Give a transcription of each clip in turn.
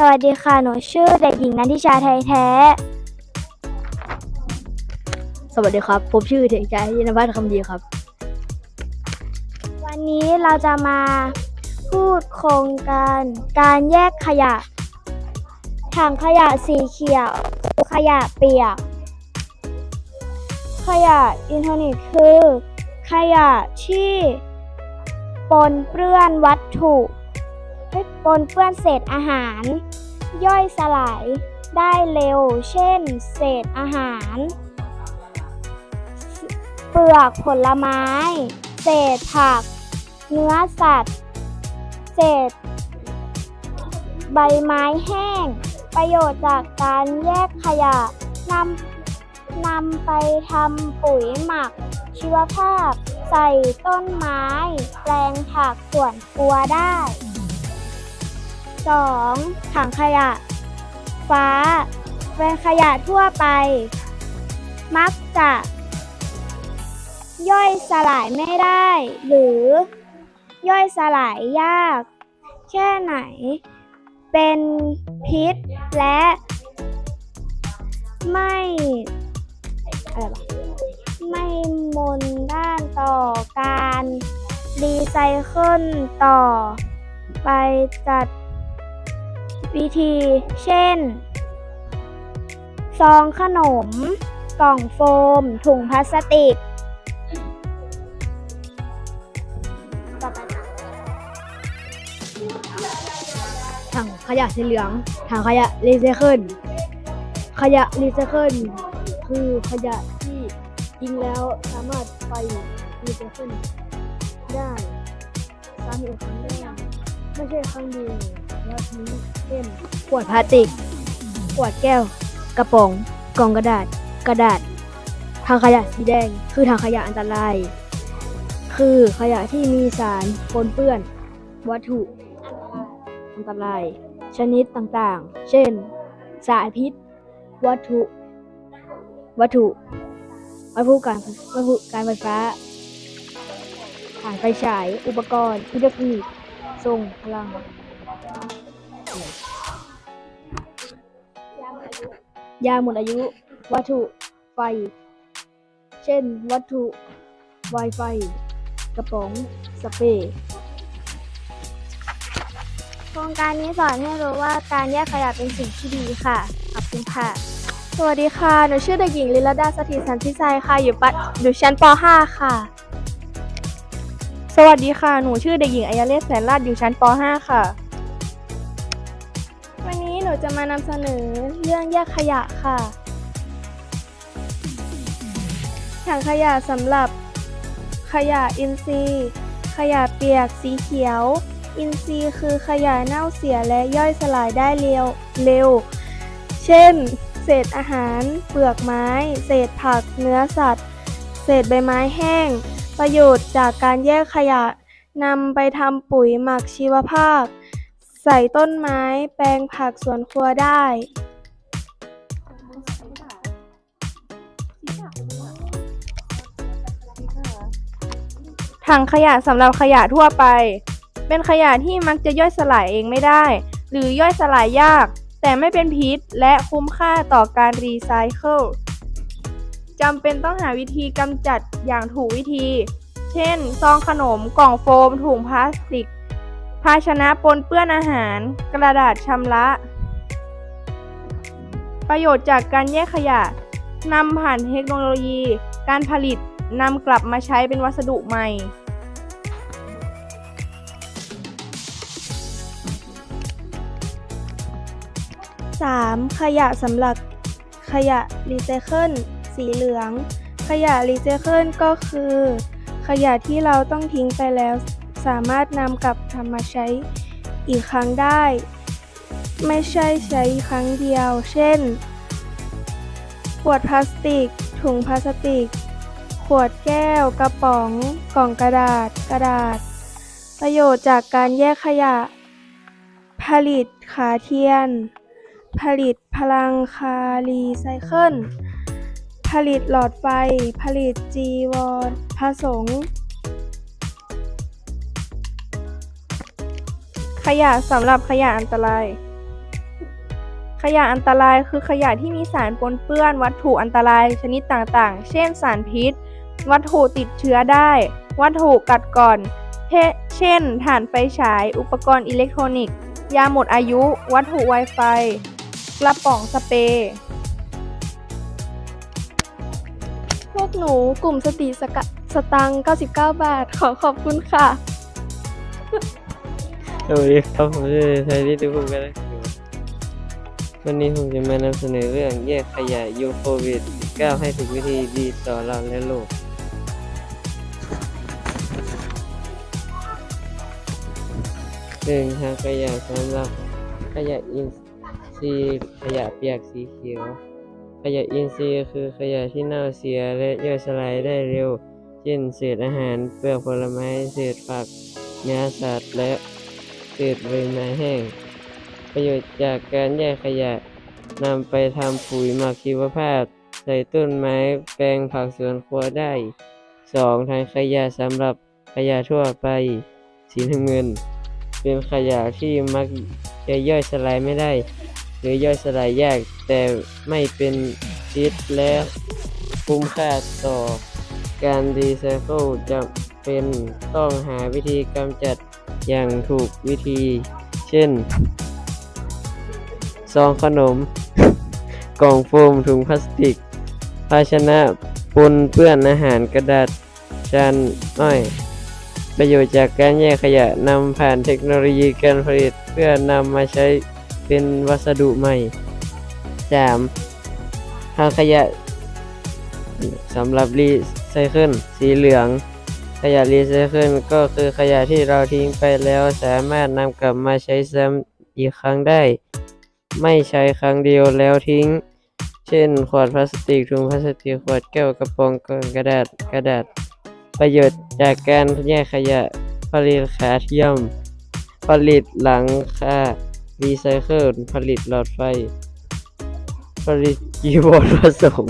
สวัสดีค่ะ หนูชื่อเด็กหญิงนันทิชาไทยแท้ สวัสดีครับ ผมชื่อเด็กชายยินวัฒน์คำดีครับ วันนี้เราจะมาพูดโครงการการแยกขยะ ถังขยะสีเขียว ขยะเปียก ขยะอินเทอร์เน็ตคือ ขยะที่ปนเปื้อนวัตถุเอ้ย ปนเปื้อนเศษอาหาร ย่อยสลายได้เร็ว เช่น เศษอาหาร เปลือกผลไม้ เศษผัก เนื้อสัตว์ เศษ ใบไม้แห้ง ประโยชน์จากการแยกขยะนำนำไปทำปุ๋ยหมัก ชีวภาพ ใส่ต้นไม้ แปลงผักสวนครัวได้ 2. ถังขยะ ฟ้า เป็นขยะทั่วไป มักจะ ย่อยสลายไม่ได้ หรือย่อยสลายยาก แค่ไหน เป็นพิษและ ไม่อะไรวะไม่มนด้านต่อการรีไซเคิลต่อ ไปจัด วิธี เช่น ซองขนม กล่องโฟม ถุงพลาสติก ถังขยะสีเหลือง ถังขยะรีไซเคิล ขยะรีไซเคิลคือขยะที่ทิ้งแล้วสามารถไปรีไซเคิลได้ซ้ำอีกครั้งได้ไม่ใช่ครั้งเดียว วทิ้เช่นขวดพลาสติก ขวดแก้ว กระป๋องกล่องกระดาษ กระดาษถังขยะสีแดง คือถังขยะอันตราย คือขยะที่มีสารปนเปื้อน วัตถุอันตราย ชนิดต่างๆ เช่น สารพิษ วัตถุ วัตถุวัตถุการวัตถุการไฟฟ้าถ่านไฟฉาย อุปกรณ์อิเล็กทรอนิกส์ทรงพลัง ยาหมดอายุ วัตถุไฟ เช่น วัตถุ Wi-Fi กระป๋องสเปรย์โครงการนี้สอนให้รู้ว่าการแยกขยะเป็นสิ่งที่ดีค่ะ ขอบคุณค่ะ สวัสดีค่ะ หนูชื่อเด็กหญิงลิลดาสถิตสันติชัยค่ะ อยู่ปัอยู่ชั้นป .5 ค่ะ สวัสดีค่ะ หนูชื่อเด็กหญิงอัยเลศแสนลาดอยู่ชั้นป .5 ค่ะวันนี้ หนูจะมานำเสนอเรื่องแยกขยะค่ะ ถังขยะสำหรับ ขยะอินทรีย์ ขยะเปียกสีเขียว อินทรีย์คือขยะเน่าเสียและย่อยสลายได้เร็วเร็ว เช่น เศษอาหาร เปลือกไม้ เศษผัก เนื้อสัตว์ เศษใบไม้แห้ง ประโยชน์จากการแยกขยะนำไปทำปุ๋ยหมักชีวภาพ ใส่ต้นไม้ แปลงผักสวนครัวได้ ถังขยะสำหรับขยะทั่วไป เป็นขยะที่มักจะย่อยสลายเองไม่ได้ หรือย่อยสลายยาก แต่ไม่เป็นพิษและคุ้มค่าต่อการรีไซเคิลจำเป็นต้องหาวิธีกำจัดอย่างถูกวิธี เช่น ซองขนม กล่องโฟม ถุงพลาสติก ภาชนะปนเปื้อนอาหาร กระดาษชำระ ประโยชน์จากการแยกขยะนำผ่านเทคโนโลยี การผลิตนำกลับมาใช้เป็นวัสดุใหม่ 3. ขยะสำหรับขยะรีไซเคิลสีเหลือง ขยะรีไซเคิลก็คือ ขยะที่เราต้องทิ้งไปแล้ว สามารถนำกลับทำมาใช้อีกครั้งได้ ไม่ใช่ใช้ครั้งเดียว เช่น ขวดพลาสติก ถุงพลาสติก ขวดแก้ว กระป๋อง กล่องกระดาษ กระดาษ ประโยชน์จากการแยกขยะ ผลิตขาเทียน ผลิตพลังคารีไซเคิลผลิตหลอดไฟ ผลิตจีวรพระสงฆ์ ขยะสำหรับขยะอันตราย ขยะอันตรายคือขยะที่มีสารปนเปื้อน วัตถุอันตรายชนิดต่างๆ เช่น สารพิษ วัตถุติดเชื้อได้ วัตถุกัดก่อนเเช่น ถ่านไฟฉาย อุปกรณ์อิเล็กทรอนิกส์ ยาหมดอายุ วัตถุ Wi-Fi กระป๋องสเปรย์พวกหนูกลุ่มสติสกตัง 99 บาท ขอขอบคุณค่ะ สวัสดีครับผมชื่อไทยที่ทุกคนกันนะครับวันนี้ผมจะมานำเสนอเรื่องแยกขยะยูโควิด -19 ให้ถูกวิธีดีต่อเราและโลก หนึ่งทางขยะสำหรับขยะอินทรีย์ขยะเปียกสีเขียว ขยะอินทรีย์คือขยะที่เน่าเสียและย่อยสลายได้เร็ว เช่นเศษอาหารเปลือกผลไม้เศษผักเนื้อสัตว์และ เศษใบไม้แห้ง ประโยชน์จากการแยกขยะนำไปทำปุ๋ยหมักชีวภาพ ใส่ต้นไม้แปลงผักสวนครัวได้ 2. ทางขยะสำหรับขยะทั่วไป สีน้ำเงิน เป็นขยะที่มักจะย่อยสลายไม่ได้ หรือย่อยสลายยากแต่ไม่เป็นพิษและคุ้มค่าต่อการรีไซเคิลจะเป็นต้องหาวิธีกำจัด อย่างถูกวิธี เช่น ซองขนม กล่องโฟมถุงพลาสติก ภาชนะปนเปื้อนอาหารกระดาษจานอ้อย ประโยชน์จากการแยกขยะนำผ่านเทคโนโลยีการผลิตเพื่อนำมาใช้เป็นวัสดุใหม่ 3. ทางขยะสำหรับรีไซเคิลสีเหลือง ขยะรีไซเคิลก็คือขยะที่เราทิ้งไปแล้วสามารถนำกลับมาใช้ซ้ำอีกครั้งได้ ไม่ใช้ครั้งเดียวแล้วทิ้ง เช่น ขวดพลาสติกถุงพลาสติกขวดแก้วกระป๋องกล่องกระดาษกระดาษ ประโยชน์จากการแยกขยะผลิตขาเทียม ผลิตหลังคารีไซเคิลผลิตหลอดไฟ ผลิตจีวรผสม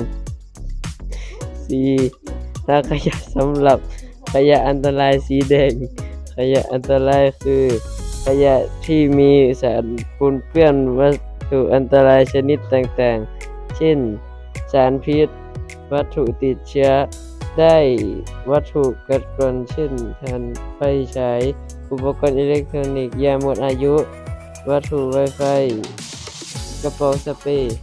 4. ถ้าขยะสำหรับ ขยะอันตรายสีแดง ขยะอันตรายคือ ขยะที่มีสารปนเปื้อนวัตถุอันตรายชนิดต่างๆ เช่น สารพิษ วัตถุติดเชื้อ ได้วัตถุกัดกร่อนเช่นถ่านไฟฉายอุปกรณ์อิเล็กทรอนิกส์ยาหมดอายุ วัตถุไวไฟกระเป๋าสเปรย์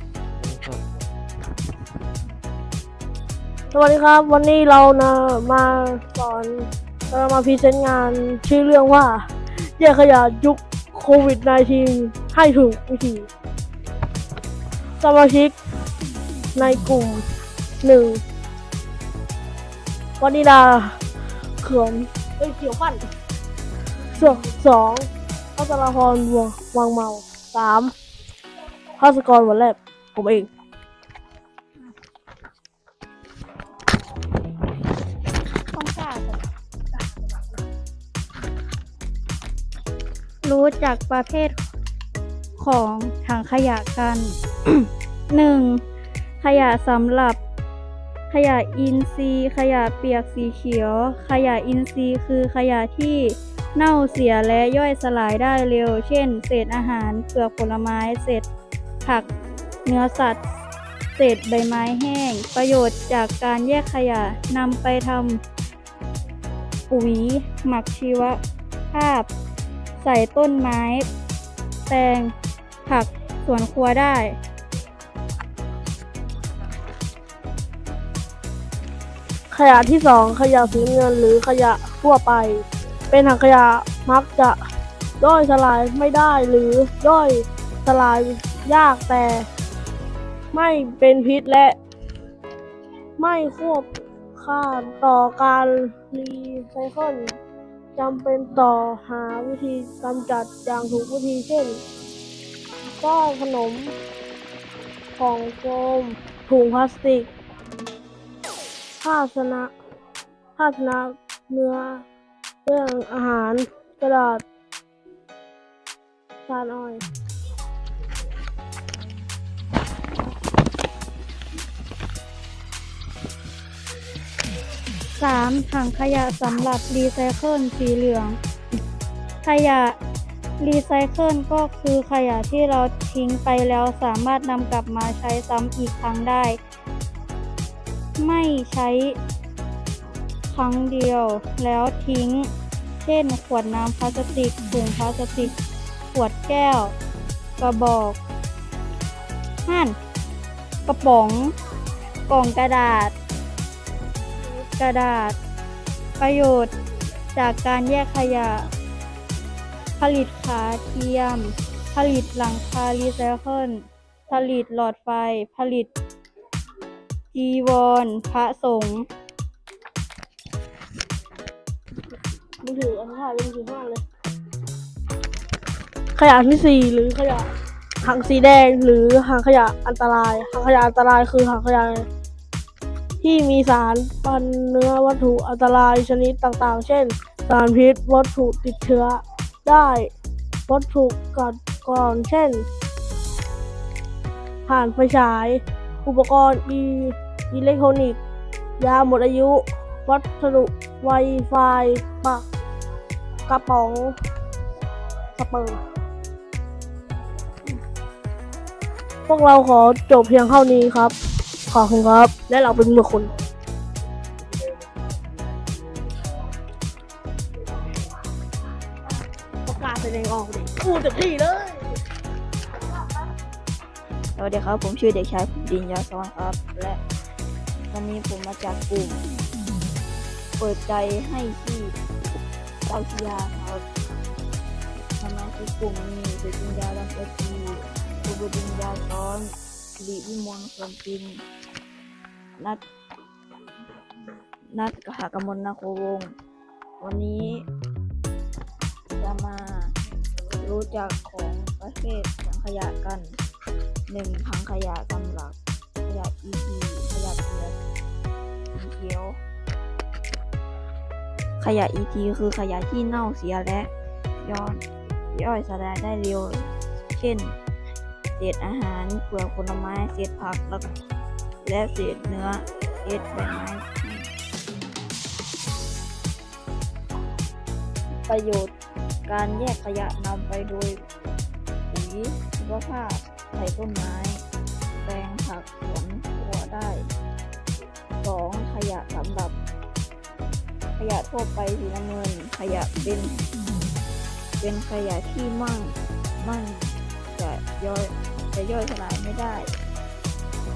สวัสดีครับ วันนี้เรานะมาสอนเรามาพรีเซนต์งานชื่อเรื่องว่าแยกขยะยุคโควิด -19 ให้ถูกวิธี สมาชิกในกลุ่มหนึ่งวันิดาเขื่อนเอ้ยเขียวฟันสองสองพัชรพรวงวังเมาสามภาสกรวันแรกผมเอง รู้จักประเภทของถังขยะกัน 1. ขยะสำหรับขยะอินทรีย์ ขยะเปียกสีเขียว ขยะอินทรีย์คือขยะที่เน่าเสียและย่อยสลายได้เร็ว เช่น เศษอาหารเปลือกผลไม้ เศษผัก เนื้อสัตว์ เศษใบไม้แห้ง ประโยชน์จากการแยกขยะนำไปทำปุ๋ยหมักชีวภาพ ใส่ต้นไม้ แปลง ผัก สวนครัวได้ ขยะที่สองขยะสีเงินหรือขยะทั่วไป เป็นถังขยะมักจะย่อยสลายไม่ได้หรือย่อยสลายยากแต่ ไม่เป็นพิษและ ไม่ควบค่าต่อการรีไซเคิล จำเป็นต่อหาวิธีกำจัดอย่างถูกวิธีเช่นก้อนขนม ของโฟมถุงพลาสติก ภาชนะภาชนะเนื้อเรื่องอาหารกระดาษ สานอ้อย 3. ถังขยะสำหรับรีไซเคิลสีเหลือง ขยะรีไซเคิลก็คือขยะที่เราทิ้งไปแล้วสามารถนำกลับมาใช้ซ้ำอีกครั้งได้ ไม่ใช้ครั้งเดียวแล้วทิ้ง เช่น ขวดน้ำพลาสติกถุงพลาสติก ขวดแก้ว กระบอกห่าน กระป๋อง กล่องกระดาษ กระดาษ ประโยชน์จากการแยกขยะ ผลิตขาเทียม ผลิตหลังคารีไซเคิลผลิตหลอดไฟ ผลิตจีวร พระสงฆ์มือถืออันถ่ายมือถือข้าเลยขยะที่สี่หรือขยะถังสีแดงหรือถังขยะอันตรายถังขยะอันตรายคือถังขยะ ที่มีสารปันเนื้อวัตถุอันตรายชนิดต่างๆ เช่น สารพิษวัตถุติดเชื้อ ได้วัตถุกัดกร่อน เช่น ผ่านไฟฉาย อุปกรณ์อีอิเล็กทรอนิกส์ ยาหมดอายุ วัสดุไวไฟปากกระป๋องสเปิร์มพวกเราขอจบเพียงเท่านี้ครับ ขอบคุณครับ และเราเป็นมือคนประกาศแสดงออกดิพูดเต็มที่เลย สวัสดีครับ ผมชื่อเด็กชายภูมิดินยาสวัสดิ์ครับ และวันนี้ผมมาจากกลุ่ม เปิดใจให้ที่เจ้าชิยาครับสมาชิกกลุ่มมีสุจินยาลันเอตีสุบุดินยาซ้อน สิริวิมลคนปินนัดนัดกหากมลนาโควง วันนี้จะมารู้จักของประเภทถังขยะกันหนึ่งถังขยะสำหรับขยะ EP ขยะเปียกสีเขียว ขยะ ET คือขยะที่เน่าเสียและย้อนย่อยสลายได้เร็ว เช่น เศษอาหารเปลือกผลไม้ เศษผักและและเศษเนื้อ เศษใบไม้ประโยชน์การแยกขยะนำไปโดยปุ๋ยชีวภาพใส่ต้นไม้แปลงผักสวนครัวได้ 2. ขยะสำหรับ ขยะทั่วไปสีน้ำเงิน ขยะเป็น เป็นขยะที่มั่ง มั่ง ย่อยจะย่อยสลายไม่ได้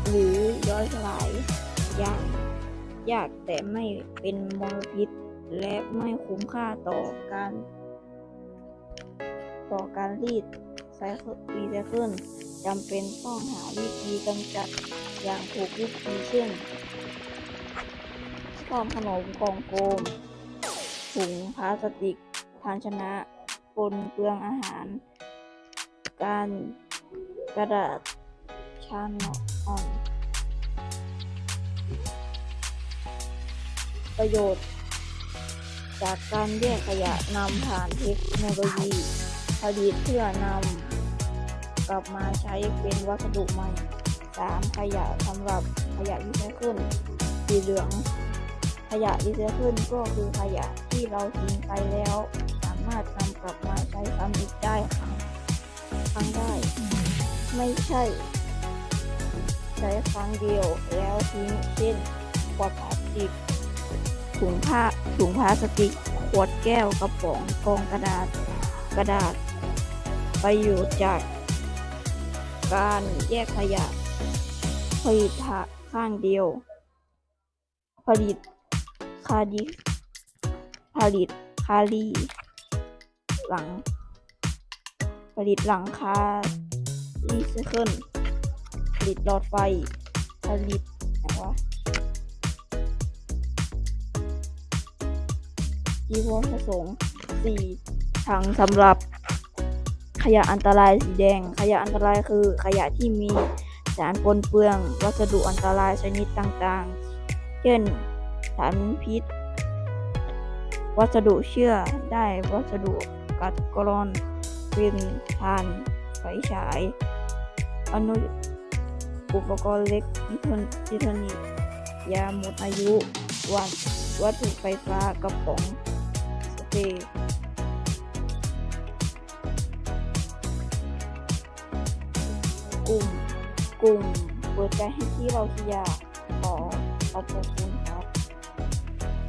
หรือย่อยสลายยากยากแต่ไม่เป็นมลพิษ และไม่คุ้มค่าต่อการ ต่อการรีดไซเคิลรีไซเคิลจำเป็นต้องหาวิธีกำจัดอย่างถูกวิธีเช่นซ่อมขนมกล่องโฟมถุงพลาสติกภาชนะปนเปลืองอาหาร การ กระดาษชานอ่อน ประโยชน์ จากการแยกขยะนำผ่านเทคโนโลยีผลิตเพื่อนำกลับมาใช้เป็นวัสดุใหม่ 3. ขยะสำหรับขยะรีไซเคิลสีเหลือง ขยะรีไซเคิลก็คือขยะที่เราทิ้งไปแล้ว สามารถนำกลับมาใช้ซ้ำอีกได้ครั้งครั้งได้ ไม่ใช่ ใช้ครั้งเดียวแล้วทิ้งเช่นขวดพลาสติกถุงผ้าถุงพลาสติก ขวดแก้วกระป๋องกองกระดาษกระดาษ ประโยชน์จากการแยกขยะ ผลิตข้างเดียว ผลิตคาดิผลิตคาลีหลัง ผลิตหลังคา รีไซเคิลผลิตหลอดไฟผลิตอะไรวะจีวรผสมสี่ถังสำหรับขยะอันตรายสีแดง ขยะอันตรายคือขยะที่มีสารปนเปื้องวัสดุอันตรายชนิดต่างๆ เช่น สารพิษ วัสดุเชื่อได้วัสดุกัดกร่อนเป็นทานไฟฉาย อนุอุปกรณ์เล็กอิทนอิเทนิยาหมดอายุวัดวัตถุไฟฟ้ากระป๋องสเตย์กลุ่มกลุ่มเปิดใจให้ที่เราทียาขอเอาปกติ